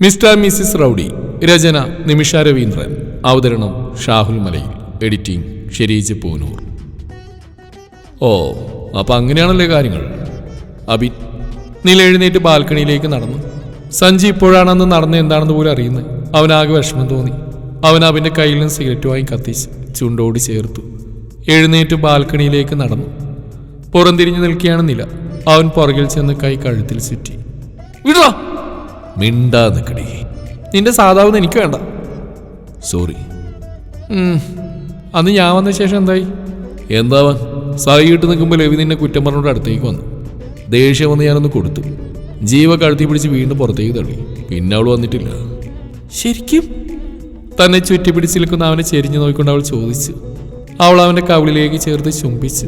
Mister missus rowdy രചന നിമിഷ രവീന്ദ്രൻ അവതരണം ഷാഹുൽ മലയിൽ എഡിറ്റിംഗ് ഷെരീജ് പൂനൂർ. ഓ അപ്പൊ അങ്ങനെയാണല്ലേ കാര്യങ്ങൾ? അബി നിലെഴുന്നേറ്റ് ബാൽക്കണിയിലേക്ക് നടന്നു. സഞ്ജി ഇപ്പോഴാണെന്ന് നടന്ന് എന്താണെന്ന് പോലും അറിയുന്നത്. അവനാകെ വിഷമം തോന്നി. അവൻ അവന്റെ കയ്യിൽ നിന്ന് സിഗരറ്റ് വാങ്ങി കത്തിച്ച് ചുണ്ടോട് ചേർത്തു. എഴുന്നേറ്റ് ബാൽക്കണിയിലേക്ക് നടന്നു. പുറംതിരിഞ്ഞു നിൽക്കുകയാണ് നില. അവൻ പുറകിൽ ചെന്ന് കൈ കഴുത്തിൽ ചുറ്റി. വിടാ മിണ്ടാ നിക്കടി നിന്റെ സാധാവുന്ന എനിക്ക് വേണ്ട. സോറി അന്ന് ഞാൻ വന്ന ശേഷം എന്തായി? എന്താവാൻ? സായിയിട്ട് നിൽക്കുമ്പോൾ രവി നിന്നെ കുറ്റം പറഞ്ഞോട് അടുത്തേക്ക് വന്നു. ദേഷ്യം വന്ന് ഞാനൊന്ന് കൊടുത്തു. ജീവ കഴുത്തി പിടിച്ച് വീണ്ടും പുറത്തേക്ക് തള്ളി. പിന്നെ അവൾ വന്നിട്ടില്ല. ശരിക്കും? തന്നെ ചുറ്റി പിടിച്ച് നിൽക്കുന്ന അവനെ ചെരിഞ്ഞു നോക്കിക്കൊണ്ട് അവൾ ചോദിച്ചു. അവൾ അവന്റെ കവിളിലേക്ക് ചേർത്ത് ചുംബിച്ചു.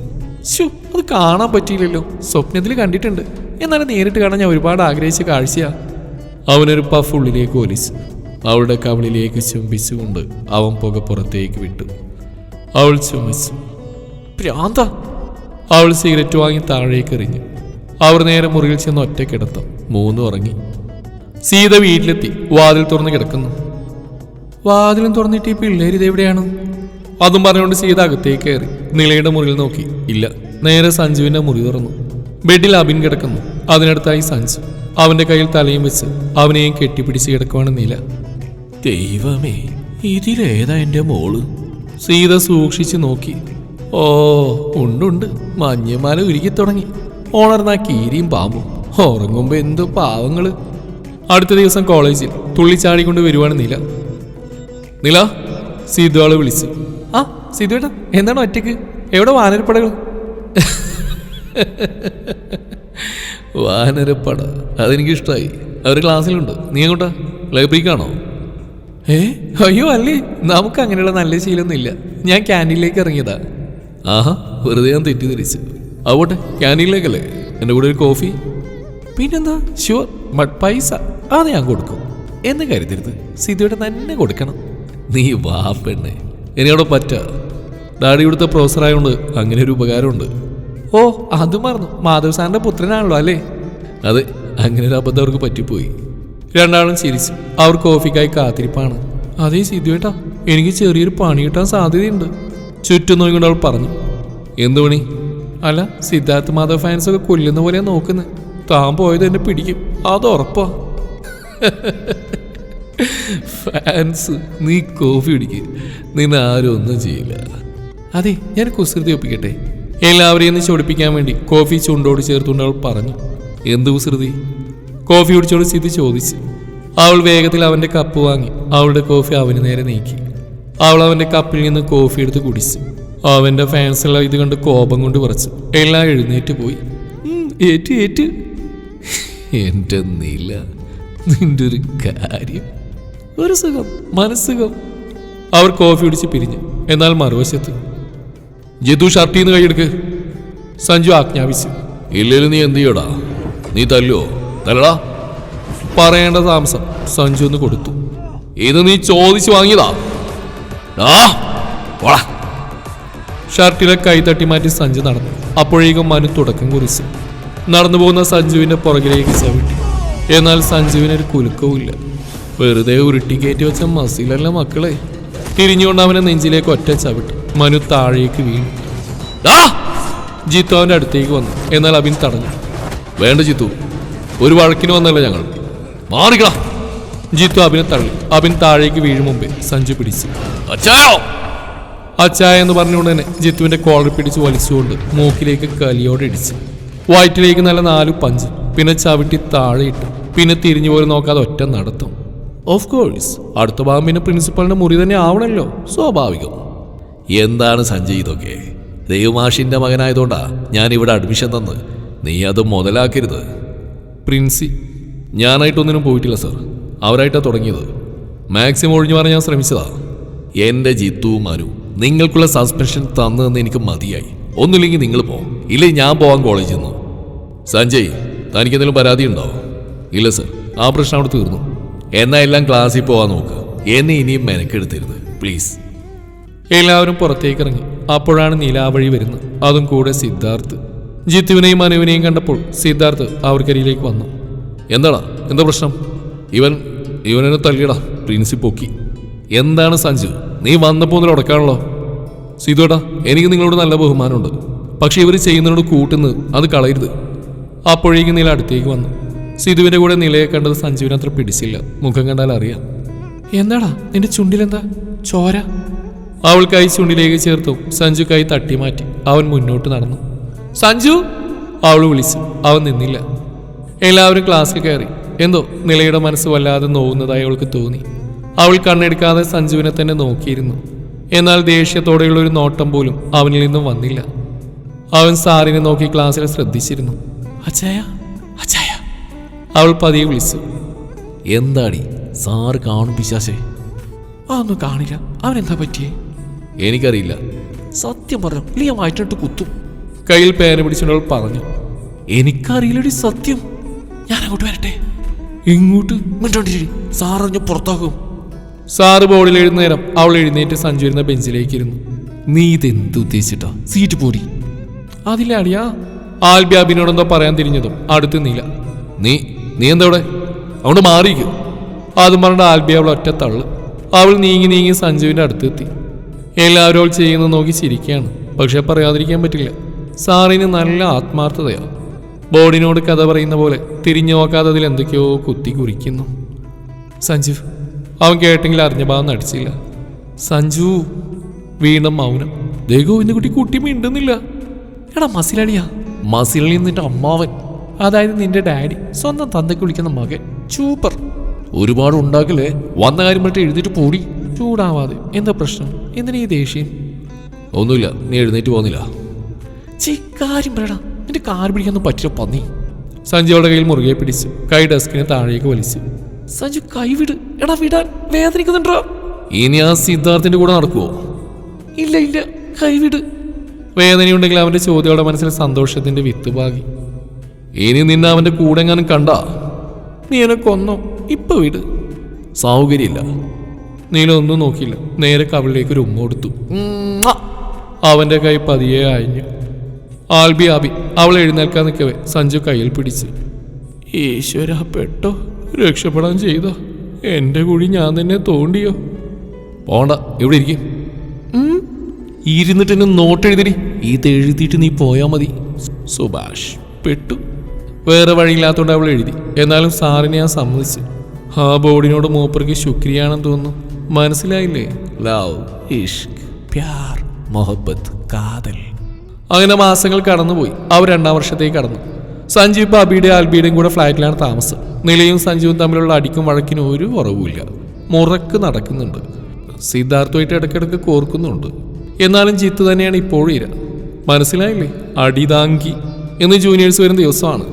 ശോ അത് കാണാൻ പറ്റിയില്ലല്ലോ. സ്വപ്നത്തിൽ കണ്ടിട്ടുണ്ട്. എന്നാലും നേരിട്ട് കാണാൻ ഞാൻ ഒരുപാട് ആഗ്രഹിച്ച കാഴ്ചയാ. അവനൊരു പഫ് ഉള്ളിലേക്ക് ഒലിച്ചു അവളുടെ കവളിലേക്ക് ചുംബിച്ചുകൊണ്ട് അവൻ പുക പുറത്തേക്ക് വിട്ടു. അവൾ ചുമച്ചു പ്രാന്ത അവൾ സിഗരറ്റ് വാങ്ങി താഴേക്ക് എറിഞ്ഞു. അവർ നേരെ മുറിയിൽ ചെന്ന് ഒറ്റ മൂന്ന് ഉറങ്ങി. സീത വീട്ടിലെത്തി വാതിൽ തുറന്ന് കിടക്കുന്നു. വാതിലും തുറന്നിട്ട് ഈ പിള്ളേർ ഇതെവിടെയാണ് അതും പറഞ്ഞുകൊണ്ട് സീത അകത്തേക്ക് കയറി നിളയുടെ മുറിയിൽ നോക്കി. ഇല്ല നേരെ സഞ്ജുവിന്റെ മുറി തുറന്നു. ബെഡിൽ അബിൻ കിടക്കുന്നു. അതിനടുത്തായി സഞ്ജു. അവന്റെ കയ്യിൽ തലയും വെച്ച് അവനെയും കെട്ടിപ്പിടിച്ച് കിടക്കുവാണ് നീല. ദൈവമേ ഇതിലേതാ എന്റെ മോൾ? സീത സൂക്ഷിച്ചു നോക്കി. ഓ ഉണ്ടുണ്ട് മഞ്ഞമാല ഉരുക്കി തുടങ്ങി. ഉണർന്ന കീരിയും പാമ്പും. ഉറങ്ങുമ്പോ എന്തോ പാവങ്ങൾ. അടുത്ത ദിവസം കോളേജിൽ തുള്ളിച്ചാടിക്കൊണ്ട് വരുവാണ് നീല. നീല സീതു ആൾ വിളിച്ചു. ആ സീതുവേട്ടാ എന്താണ് ഒറ്റയ്ക്ക്? എവിടെ വാനരപ്പടകൾ വാനരപ്പട. അതെനിക്കിഷ്ടമായി അവർ ക്ലാസ്സിലുണ്ട്. നീ എങ്ങോട്ടാ? ലൈബ്രറിക്കാണോ ഏ? അയ്യോ അല്ലേ? നമുക്ക് അങ്ങനെയുള്ള നല്ല ശീലമൊന്നുമില്ല. ഞാൻ ക്യാന്റീനിലേക്ക് ഇറങ്ങിയതാ. ആഹാ വെറുതെ ഞാൻ തെറ്റിദ്ധരിച്ചു. ആവട്ടെ ക്യാന്റീനിലേക്കല്ലേ? എന്റെ കൂടെ ഒരു കോഫി. പിന്നെന്താ? ഷുവർ ബട്ട് പൈസ. അത് ഞാൻ കൊടുക്കും. എന്ന് കരുതരുത്. സിദ്ധുവിടെ തന്നെ കൊടുക്കണം. നീ വാ പെണ്ണേ. ഇനി എനിക്കവിടെ പറ്റ. ഡാഡി ഇവിടുത്തെ പ്രൊഫസറായതുകൊണ്ട് അങ്ങനെ ഒരു ഉപകാരമുണ്ട്. ഓ അത് മറന്നു. മാധവ് സാറിന്റെ പുത്രനാണല്ലോ അല്ലേ? അതെ അങ്ങനെ ഒരു അബദ്ധം അവർക്ക് പറ്റിപ്പോയി. രണ്ടാളും ചിരിച്ചു. അവർ കോഫിക്കായി കാത്തിരിപ്പാണ്. അതേ സിദ്ധുവേട്ടാ എനിക്ക് ചെറിയൊരു പണി കിട്ടാൻ സാധ്യതയുണ്ട്. ചുറ്റും നോക്കിക്കൊണ്ട് അവൾ പറഞ്ഞു എന്ത് പണി? അല്ല സിദ്ധാർത്ഥ് മാധവ് ഫാൻസ് ഒക്കെ കൊല്ലുന്ന പോലെ നോക്കുന്നത് താൻ പോയത് എന്നെ പിടിക്കും. അത് ഉറപ്പാ. ഫാൻസ് നീ കോഫി കുടിക്ക്. നിന്നെ ആരും ഒന്നും ചെയ്യില്ല. അതെ ഞാൻ കുസൃതി ഒപ്പിക്കട്ടെ. എല്ലാവരെയും ഒന്ന് ചൊടിപ്പിക്കാൻ വേണ്ടി കോഫി ചുണ്ടോട് ചേർത്തുകൊണ്ട് അവൾ പറഞ്ഞു. എന്തു ശ്രുതി? കോഫി കുടിച്ചോട് സ്ഥിതി ചോദിച്ചു. അവൾ വേഗത്തിൽ അവന്റെ കപ്പ് വാങ്ങി. അവളുടെ കോഫി അവന് നേരെ നീക്കി. അവൾ അവന്റെ കപ്പിൽ നിന്ന് കോഫി എടുത്ത് കുടിച്ചു. അവന്റെ ഫാൻസ് എല്ലാം ഇത് കണ്ട് കോപം കൊണ്ട് പറച്ചു എല്ലാം എഴുന്നേറ്റ് പോയി. ഏറ്റു ഏറ്റ്. എന്റെ നില നിന്റെ ഒരു കാര്യം. ഒരു സുഖം മനസ്സുഖം. അവർ കോഫി കുടിച്ച് പിരിഞ്ഞു. എന്നാൽ മറുവശത്ത് ജിതു ഷർട്ടിൽ നിന്ന് കൈയെടുക്ക്. സഞ്ജു ആജ്ഞാപിച്ചു. ഇല്ലേലും നീ എന്ത് ചെയ്യടാ? നീ തല്ലോ. തല്ലടാ. പറയേണ്ട താമസം സഞ്ജു ഒന്ന് കൊടുത്തു. ഇത് നീ ചോദിച്ചു വാങ്ങിയതാ. ആ പോടാ. ഷർട്ടിലെ കൈ തട്ടി മാറ്റി സഞ്ജു നടന്നു. അപ്പോഴേക്കും മനു തുടക്കം കുറിച്ചു. നടന്നു പോകുന്ന സഞ്ജുവിന്റെ പുറകിലേക്ക് ചവിട്ടി എന്നാൽ സഞ്ജുവിന് ഒരു കുലുക്കവുമില്ല വെറുതെ ഉരുട്ടി കയറ്റി വെച്ച മസിലല്ല മക്കളെ. തിരിഞ്ഞുകൊണ്ട് അവനെ നെഞ്ചിലേക്ക് ഒറ്റ ചവിട്ടി. മനു താഴേക്ക് വീണു! ജിത്തു അവന്റെ അടുത്തേക്ക് വന്നു. എന്നാൽ അബിൻ തടഞ്ഞു. വേണ്ട ജിത്തു ഒരു വഴക്കിന് വന്നല്ല ഞങ്ങൾ. മാറുക ജിത്തു അബിനെ തള്ളി. അബിൻ താഴേക്ക് വീഴും മുമ്പേ സഞ്ജു പിടിച്ചു. അച്ചായോ? അച്ചായ എന്ന് പറഞ്ഞുകൊണ്ട് തന്നെ ജിത്തുവിന്റെ കോളർ പിടിച്ച് വലിച്ചുകൊണ്ട് മൂക്കിലേക്ക് കലിയോടെ ഇടിച്ചു. വയറ്റിലേക്ക് നല്ല നാലു പഞ്ച് പിന്നെ ചവിട്ടി താഴെ ഇട്ടു. പിന്നെ തിരിഞ്ഞു പോലും നോക്കാതെ ഒറ്റ നടത്തും. ഓഫ് കോഴ്സ് അടുത്ത ഭാഗം പിന്നെ പ്രിൻസിപ്പളിന്റെ മുറി തന്നെ ആവണല്ലോ സ്വാഭാവികം. എന്താണ് സഞ്ജയ് ഇതൊക്കെ? ദൈവമാഷിന്റെ മകനായതുകൊണ്ടാ ഞാൻ ഇവിടെ അഡ്മിഷൻ തന്ന്. നീ അത് മുതലാക്കരുത്. പ്രിൻസി ഞാനായിട്ടൊന്നിനും പോയിട്ടില്ല സർ. അവരായിട്ടാ തുടങ്ങിയത്. മാക്സിമം ഒഴിഞ്ഞു മാറാൻ ഞാൻ ശ്രമിച്ചതാ. എന്റെ ജിത്തു മനു നിങ്ങൾക്കുള്ള സസ്പെൻഷൻ തന്നതെന്ന് എനിക്ക് മതിയായി. ഒന്നുമില്ലെങ്കിൽ നിങ്ങൾ പോ. ഇല്ല ഞാൻ പോവാൻ കോളേജിൽ നിന്ന് സഞ്ജയ് തനിക്ക് എന്തെങ്കിലും പരാതി ഉണ്ടോ? ഇല്ല സർ. ആ പ്രശ്നം അവിടെ തീർന്നു. എന്നാ എല്ലാം ക്ലാസ്സിൽ പോവാൻ നോക്ക്. എന്നെ ഇനിയും മെനക്കെടുത്തരുത്. പ്ലീസ് എല്ലാവരും പുറത്തേക്ക് ഇറങ്ങി. അപ്പോഴാണ് നീലാവഴി വരുന്നത്. അതും കൂടെ സിദ്ധാർത്ഥ്. ജിത്തുവിനെയും മനുവിനെയും കണ്ടപ്പോൾ സിദ്ധാർത്ഥ് അവർക്കരിയിലേക്ക് വന്നു. എന്താടാ? എന്താ പ്രശ്നം? ഇവൻ ഇവനെ തല്ലിയടാ പ്രിൻസിപ്പൊക്കി എന്താണ് സഞ്ജു? നീ വന്നപ്പോൾ ഒന്നും ഉടക്കാണല്ലോ? സീതോടാ എനിക്ക് നിങ്ങളോട് നല്ല ബഹുമാനമുണ്ട്. പക്ഷേ ഇവർ ചെയ്യുന്നതിനോട് കൂട്ടുന്നത് അത് കളയരുത്. അപ്പോഴേക്കും നീല അടുത്തേക്ക് വന്നു. സിധുവിന്റെ കൂടെ നിലയെ കണ്ടത് സഞ്ജുവിനെ അത്ര പിടിച്ചില്ല. മുഖം കണ്ടാൽ അറിയാം. എന്താടാ? നിന്റെ ചുണ്ടിലെന്താ? ചോര? അവൾ കൈ ചുണ്ടിലേക്ക് ചേർത്തു. സഞ്ജു കൈ തട്ടി മാറ്റി. അവൻ മുന്നോട്ട് നടന്നു. സഞ്ജു? അവൾ വിളിച്ചു. അവൻ നിന്നില്ല. എല്ലാവരും ക്ലാസ്സിൽ കയറി. എന്തോ നിലയുടെ മനസ്സ് വല്ലാതെ നോവുന്നതായി അവൾക്ക് തോന്നി. അവൾ കണ്ണെടുക്കാതെ സഞ്ജുവിനെ തന്നെ നോക്കിയിരുന്നു. എന്നാൽ ദേഷ്യത്തോടെയുള്ള ഒരു നോട്ടം പോലും അവനിൽ നിന്നും വന്നില്ല. അവൻ സാറിനെ നോക്കി ക്ലാസ്സിൽ ശ്രദ്ധിച്ചിരുന്നു. അച്ചായ അച്ചായ അവൾ പതിയെ വിളിച്ചു. എന്താടി? സാറ് കാണും പിശാശേ അതൊന്നും കാണില്ല. അവനെന്താ പറ്റിയേ? എനിക്കറിയില്ല. സത്യം പറഞ്ഞു ഇല്ല മാറ്റിട്ട് കുത്തും. കയ്യിൽ പേന പിടിച്ചവൾ പറഞ്ഞു എനിക്കറിയില്ലടി സത്യം. ഞാൻ അങ്ങോട്ട് വരട്ടെ. ഇങ്ങോട്ട്. മിണ്ടോണ്ടിരി സാററിഞ്ഞ് പുറത്താക്കും. സാറ് ബോർഡിൽ എഴുന്നേരം നേരം അവൾ എഴുന്നേറ്റ് സഞ്ജു വരുന്ന ബെഞ്ചിലേക്ക് ഇരുന്നു. നീ ഇതെന്ത് ഉദ്ദേശിച്ചിട്ടാ? സീറ്റ് പോരി. അതില്ല അടിയാ ആൽബ്യാബിനോടെന്തോ പറയാൻ തിരിഞ്ഞതും അടുത്ത് നീല. നീ നീ എന്താ അവിടെ? അവിടെ മാറിയിരിക്കും. അതും പറഞ്ഞ ആൽബിയ അവൾ ഒറ്റ തള്ളു. അവൾ നീങ്ങി നീങ്ങി സഞ്ജുവിന്റെ അടുത്തെത്തി. എല്ലാവരും ചെയ്യുന്നത് നോക്കി ചിരിക്കുകയാണ്. പക്ഷെ പറയാതിരിക്കാൻ പറ്റില്ല. സാറിന് നല്ല ആത്മാർത്ഥതയാണ്. ബോർഡിനോട് കഥ പറയുന്ന പോലെ തിരിഞ്ഞു നോക്കാതെ അതിൽ എന്തൊക്കെയോ കുത്തി കുറിക്കുന്നു. സഞ്ജീവ് അവൻ കേട്ടെങ്കിൽ അറിഞ്ഞ ഭാഗം നടിച്ചില്ല. സഞ്ജു വീണ്ടും മൗനം. ദേഗോവിന്റെ കുട്ടി കുട്ടി മിണ്ടുന്നില്ല. എടാ മസിലടിയാ. മസിലി നിന്റെ അമ്മാവൻ. അതായത് നിന്റെ ഡാഡി സ്വന്തം തന്തയ്ക്ക് വിളിക്കുന്ന മകൻ സൂപ്പർ ഒരുപാട് ഉണ്ടാക്കലേ വന്ന കാര്യം മറ്റേ എഴുതിട്ട് പോടി. ചൂടാവാതെ? എന്താ പ്രശ്നം? എന്തിനാ ഈ ദേഷ്യം? ഒന്നുമില്ല നീ എഴുന്നേറ്റ് പോകുന്നില്ല. ചീ കാര്യം പറയടാ. നിന്റെ കാർ പിടിക്കാനൊന്നും പറ്റില്ല പന്നി. സഞ്ജുവയുടെ കയ്യിൽ മുറുകെ പിടിച്ച് കൈ ഡെസ്കിനെ താഴേക്ക് വലിച്ചു. സഞ്ജു കൈ വിട്. എടാ വിടാൻ വേദനിക്കുന്നുണ്ടോ? ഇനി ആ സിദ്ധാർത്ഥിന്റെ കൂടെ നടക്കുവോ? ഇല്ല ഇല്ല. കൈവിട് വേദനയുണ്ടെങ്കിൽ അവന്റെ ചോദ്യയുടെ മനസ്സിൽ സന്തോഷത്തിന്റെ വിത്ത് പാകി. ഇനി നിന്നെ അവന്റെ കൂടെ എങ്ങാനും കണ്ട? നീ എന്നെ കൊന്നോ? ഇപ്പൊ വിട്. സൗകര്യമില്ല. നീല ഒന്നും നോക്കിയില്ല. നേരെ കവളിലേക്ക് ഒരു ഉമ്മ കൊടുത്തു. അവന്റെ അവന്റെ കൈ പതിയെ അയഞ്ഞു ആൽബി ആബി അവൾ എഴുന്നേൽക്കാൻ നിൽക്കവേ. സഞ്ജു കയ്യിൽ പിടിച്ച്. ഈശ്വര പെട്ടോ രക്ഷപ്പെടാൻ ചെയ്തോ. എന്റെ കുഴി ഞാൻ തന്നെ തോണ്ടിയോ? പോണ്ട ഇവിടെ ഇരിക്കും. ഇരുന്നിട്ട് എന്നെ നോട്ട് എഴുതിരി ഇത് എഴുതിയിട്ട് നീ പോയാ മതി. സുഭാഷ് പെട്ടു. വേറെ വഴിയില്ലാത്തോണ്ട് അവൾ എഴുതി. എന്നാലും സാറിനെ ഞാൻ സമ്മതിച്ച്. ആ ബോർഡിനോട് മൂപ്പർക്ക് ശുക്രിയാണെന്ന് തോന്നുന്നു. മനസ്സിലായില്ലേ? ലവ് ഇഷ്ക് പ്യാർ മൊഹബത്ത് കാതൽ. അങ്ങനെ മാസങ്ങൾ കടന്നുപോയി. അവർ രണ്ടാം വർഷത്തേക്ക് കടന്നു. സഞ്ജീവ് ബാബിയുടെ ആൽബിയുടെയും കൂടെ ഫ്ലാറ്റിലാണ് താമസം. നിലയും സഞ്ജീവും തമ്മിലുള്ള അടിക്കും വഴക്കിനും ഒരു കുറവുമില്ല. മുറക്ക് നടക്കുന്നുണ്ട്. സിദ്ധാർത്ഥമായിട്ട് ഇടയ്ക്കിടയ്ക്ക് കോർക്കുന്നുണ്ട്. എന്നാലും ജിത്ത് തന്നെയാണ് ഇപ്പോഴും ഇര. മനസ്സിലായില്ലേ? അടിതാങ്കി. എന്ന് ജൂനിയേഴ്സ് വരുന്ന ദിവസമാണ്.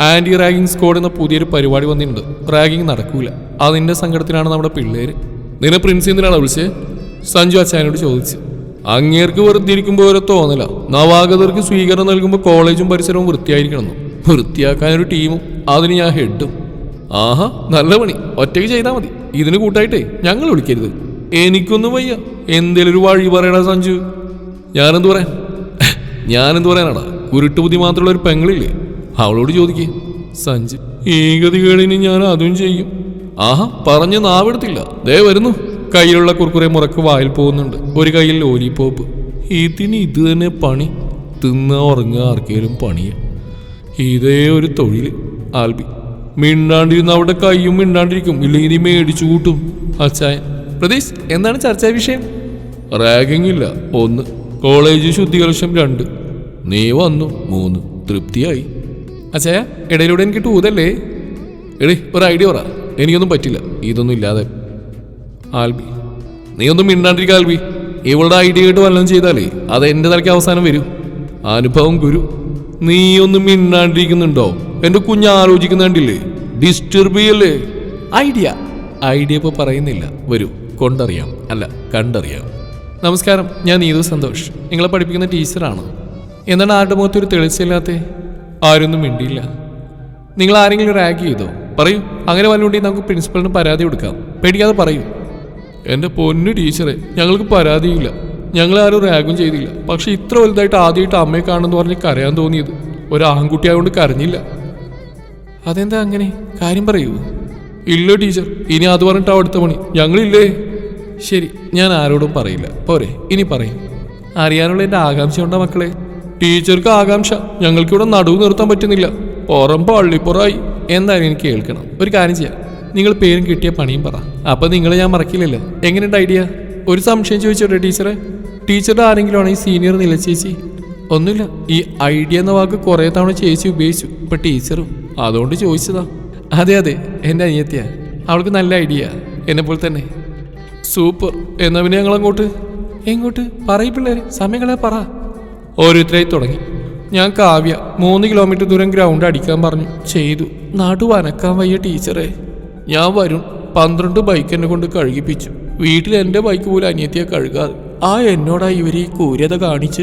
ആന്റി റാഗിങ് സ്കോഡ് എന്ന പുതിയൊരു പരിപാടി വന്നിട്ടുണ്ട്. റാഗിംഗ് നടക്കൂല. അതിന്റെ സങ്കടത്തിലാണ് നമ്മുടെ പിള്ളേര്. നിന്നെ പ്രിൻസ് എന്തിനാണ് വിളിച്ചത് സഞ്ജു അച്ചായനോട് ചോദിച്ചു. അങ്ങേർക്ക് വെറുതെ ഇരിക്കുമ്പോൾ ഓരോ തോന്നല. നവാഗതർക്ക് സ്വീകരണം നൽകുമ്പോൾ കോളേജും പരിസരവും വൃത്തിയായിരിക്കണം വൃത്തിയാക്കാൻ ഒരു ടീമും അതിന് ഞാൻ ഹെഡും ആഹാ നല്ല പണി. ഒറ്റയ്ക്ക് ചെയ്താൽ മതി. ഇതിന് കൂട്ടായിട്ടേ ഞങ്ങൾ വിളിക്കരുത്. എനിക്കൊന്നും വയ്യ. എന്തേലും ഒരു വഴി പറയടാ സഞ്ജു. ഞാനെന്ത് പറയാൻ? ഞാനെന്ത് പറയാനാടാ? ഉരുട്ട് ബുദ്ധി മാത്രമുള്ള ഒരു പെങ്ങളില്ലേ? അവളോട് ചോദിക്കേ. സഞ്ജു ഈ ഗതികേടിന് ഞാൻ അതും ചെയ്യും. ആഹാ പറഞ്ഞു നാവെടുത്തില്ല. ദേ വരുന്നു. കയ്യിലുള്ള കുർക്കുറെ മുറക്ക് വായിൽ പോകുന്നുണ്ട്. ഒരു കയ്യിൽ ലോലിപ്പോപ്പ് ഇതിന് ഇത് തന്നെ പണി. തിന്ന ഉറങ്ങുക ആർക്കേലും പണിയ. ഇതേ ഒരു തൊഴിൽ ആൽബി. മിണ്ടാണ്ടിരുന്ന അവിടെ കയ്യും മിണ്ടാണ്ടിരിക്കും. ഇല്ലെങ്കിൽ ഇനി മേടിച്ചു കൂട്ടും അച്ചായൻ. പ്രതീഷ് എന്താണ് ചർച്ചാ വിഷയം? റാഗിങ് ഇല്ല. ഒന്ന്. കോളേജ് ശുദ്ധികലക്ഷം രണ്ട്. നീ വന്നു. മൂന്ന്. തൃപ്തിയായി. അച്ചായ ഇടയിലൂടെ എനിക്ക് ടൂതല്ലേ? എടേ ഒരു ഐഡിയ പറ. എനിക്കൊന്നും പറ്റില്ല. ഇതൊന്നും ഇല്ലാതെ. ആൽബി നീ ഒന്നും മിണ്ടാണ്ടിരിക്കുക ആൽബി. ഇവളുടെ ഐഡിയ കേട്ട് വല്ലതും ചെയ്താലേ അത് എന്റെ തലയ്ക്ക് അവസാനം വരും. അനുഭവം ഗുരു നീ ഒന്നും മിണ്ടാണ്ടിരിക്കുന്നുണ്ടോ? എന്റെ കുഞ്ഞ് ആലോചിക്കുന്നുണ്ടില്ലേ ഡിസ്റ്റർബ് ചെയ്യല്ലേ? ഐഡിയ ഐഡിയ ഇപ്പൊ പറയുന്നില്ല. വരൂ കൊണ്ടറിയാം. അല്ല കണ്ടറിയാം. നമസ്കാരം ഞാൻ നീതു സന്തോഷ്. നിങ്ങളെ പഠിപ്പിക്കുന്ന ടീച്ചറാണ്. എന്താണ് ആരുടെ മുഖത്ത് ഒരു തെളിച്ചില്ലാത്തേ ആരൊന്നും മിണ്ടിയില്ല. നിങ്ങൾ ആരെങ്കിലും റാഗ് ചെയ്തോ? പറയൂ. അങ്ങനെ വല്ലുണ്ടെങ്കിൽ നമുക്ക് പ്രിൻസിപ്പലിന് പരാതി കൊടുക്കാം. പേടിക്കാതെ പറയൂ. എന്റെ പൊന്നു ടീച്ചറെ ഞങ്ങൾക്ക് പരാതിയില്ല. ഞങ്ങൾ ആരും റാഗും ചെയ്തില്ല. പക്ഷെ ഇത്ര വലുതായിട്ട് ആദ്യമായിട്ട് അമ്മയെ കാണുമെന്ന് പറഞ്ഞ് കരയാൻ തോന്നിയത് ഒരു ആൺകുട്ടി ആയതുകൊണ്ട് കരഞ്ഞില്ല. അതെന്താ അങ്ങനെ? കാര്യം പറയൂ. ഇല്ല ടീച്ചർ ഇനി അത് പറഞ്ഞിട്ടാ അടുത്ത പണി. ഞങ്ങളില്ലേ? ശരി ഞാൻ ആരോടും പറയില്ല. പോരെ ഇനി പറയും. അറിയാനുള്ള എന്റെ ആകാംക്ഷ ഉണ്ടോ മക്കളെ? ടീച്ചർക്ക് ആകാംക്ഷ. ഞങ്ങൾക്കിവിടെ നടുവ് നിർത്താൻ പറ്റുന്നില്ല. പുറം പള്ളിപ്പുറായി എന്തായാലും എനിക്ക് കേൾക്കണം. ഒരു കാര്യം ചെയ്യാം. നിങ്ങൾ പേരും കിട്ടിയ പണിയും പറ. അപ്പൊ നിങ്ങളെ ഞാൻ മറക്കില്ലല്ലോ? എങ്ങനെയുണ്ട് ഐഡിയ ഒരു സംശയം ചോദിച്ചോട്ടെ ടീച്ചറെ? ടീച്ചറുടെ ആരെങ്കിലും ആണോ ഈ സീനിയർ നില ചേച്ചി. ഒന്നുമില്ല. ഈ ഐഡിയ എന്ന വാക്ക് കുറേ തവണ ചേച്ചി ഉപയോഗിച്ചു. ഇപ്പൊ ടീച്ചറും. അതുകൊണ്ട് ചോദിച്ചതാ. അതെ അതെ. എന്റെ അനിയത്തിയാ. അവൾക്ക് നല്ല ഐഡിയ എന്നെ പോലെ തന്നെ. സൂപ്പർ എന്നാ പിന്നെ ഞങ്ങൾ അങ്ങോട്ട് എങ്ങോട്ട്? പറയ് പിള്ളേര്. സമയങ്ങളെ പറ. ഓരോരുത്തരായി തുടങ്ങി. ഞാൻ കാവ്യ മൂന്ന് കിലോമീറ്റർ ദൂരം ഗ്രൗണ്ട് അടിക്കാൻ പറഞ്ഞു. ചെയ്തു. നടു വനക്കാൻ വയ്യ ടീച്ചറെ ഞാൻ വരും പന്ത്രണ്ട് ബൈക്ക് എന്നെ കൊണ്ട് കഴുകിപ്പിച്ചു. വീട്ടിൽ എന്റെ ബൈക്ക് പോലും അനിയത്തിയെ കഴുകാതെ. ആ എന്നോടാ ഇവർ ഈ കൂര്യത കാണിച്ച്.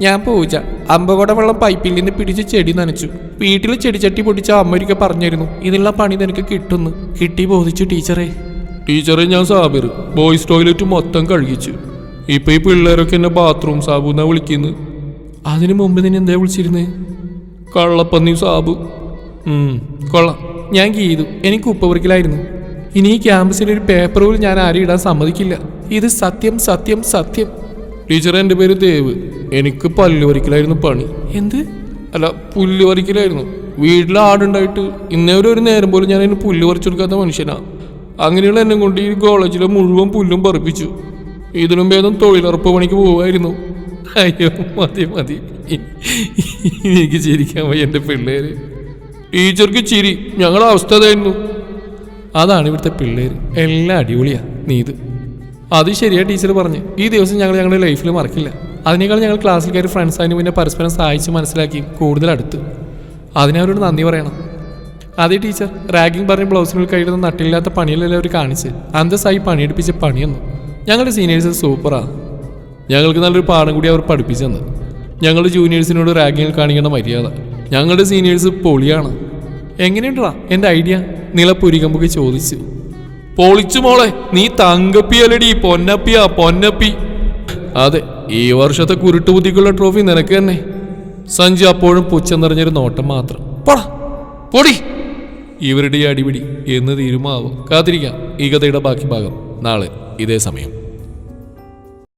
ഞാൻ പൂജ. അമ്പകോട വെള്ളം പൈപ്പിൽ നിന്ന് പിടിച്ച് ചെടി നനച്ചു. വീട്ടിൽ ചെടി ചെടിച്ചട്ടി പൊടിച്ച അമ്മയൊക്കെ പറഞ്ഞിരുന്നു ഇതിനുള്ള പണി നിനക്ക് കിട്ടുന്നു. കിട്ടി ബോധിച്ചു ടീച്ചറെ ടീച്ചറെ ഞാൻ സാബിർ ബോയ്സ് ടോയ്ലറ്റ് മൊത്തം കഴുകിച്ചു. ഇപ്പൊ ഈ പിള്ളേരൊക്കെ എന്നെ ബാത്റൂം സാബു എന്നാ വിളിക്കുന്നത് അതിനു മുമ്പ് നിന്നെ എന്താ വിളിച്ചിരുന്നത് കള്ളപ്പന്നി സാബു. കൊള്ളാം. ഞാൻ ഗീതു. എനിക്ക് ഉപ്പവർക്കിലായിരുന്നു. ഇനി ഈ ക്യാമ്പസിൽ ഒരു പേപ്പർ പോലും ഞാൻ ആരും ഇടാൻ സമ്മതിക്കില്ല. ഇത് സത്യം സത്യം സത്യം. ടീച്ചർ എന്റെ പേര് ദേവ്. എനിക്ക് പല്ലു വരയ്ക്കലായിരുന്നു പണി. എന്ത്? അല്ല പുല്ല് വരയ്ക്കലായിരുന്നു വീട്ടിൽ ആടുണ്ടായിട്ട് ഇന്നേ വരെ ഒരു നേരം പോലും ഞാൻ അതിന് പുല്ല് പറിച്ചു കൊടുക്കാത്ത മനുഷ്യനാ. അങ്ങനെയുള്ള എന്നെ കൊണ്ട് ഈ കോളേജിലെ മുഴുവൻ പുല്ലും പറിപ്പിച്ചു. ഇതിനും ഭേദം തൊഴിലുറപ്പ് പണിക്ക് പോവായിരുന്നു അയ്യോ മതി മതി. എനിക്ക് ചിരിക്കാൻ വയ്യ എന്റെ പിള്ളേര്. ടീച്ചർക്ക് ചിരി. ഞങ്ങളുടെ അവസ്ഥ അതായിരുന്നു. അതാണ് ഇവിടുത്തെ പിള്ളേര്. എല്ലാം അടിപൊളിയാ നീ ഇത് അത് ശരിയാ ടീച്ചർ പറഞ്ഞു. ഈ ദിവസം ഞങ്ങൾ ഞങ്ങളുടെ ലൈഫിൽ മറക്കില്ല. അതിനേക്കാൾ ഞങ്ങൾ ക്ലാസ്സിൽ കയറി ഫ്രണ്ട്സ് അതിന് പിന്നെ പരസ്പരം സഹായിച്ച് മനസ്സിലാക്കി കൂടുതൽ അടുത്ത്. അതിനവരോട് നന്ദി പറയണം. അതെ ടീച്ചർ. റാഗിങ് പറഞ്ഞ് ബ്ലൗസിനുള്ളിൽ കഴിയുന്ന നട്ടില്ലാത്ത പണിയിലെല്ലാം അവർ കാണിച്ച്. അന്തസ്സായി പണിയെടുപ്പിച്ച് പണിയെന്നു. ഞങ്ങളുടെ സീനിയേഴ്സ് സൂപ്പറാ ഞങ്ങൾക്ക് നല്ലൊരു പാഠം കൂടി അവർ പഠിപ്പിച്ചു തന്നത് ഞങ്ങളുടെ ജൂനിയേഴ്സിനോട് റാഗിങ്ങിൽ കാണിക്കേണ്ട മര്യാദ. ഞങ്ങളുടെ സീനിയേഴ്സ് പൊളിയാണ്. എങ്ങനെയുണ്ടാ എന്റെ ഐഡിയ നിലപ്പുരികമ്പൊക്കെ ചോദിച്ചു. പൊളിച്ചു മോളെ നീ തങ്കപ്പിയല്ലടി പൊന്നപ്പിയാ പൊന്നപ്പി. അതെ ഈ വർഷത്തെ കുരുട്ടുബുദ്ധിക്കുള്ള ട്രോഫി നിനക്ക് തന്നെ. സഞ്ജു അപ്പോഴും പുച്ഛം നിറഞ്ഞൊരു നോട്ടം മാത്രം. പോടാ പൊടി. ഇവരുടെ അടിപിടി എന്ന് തീരുമാവും. കാത്തിരിക്കാം ഈ കഥയുടെ ബാക്കി ഭാഗം നാളെ ഇതേ സമയം.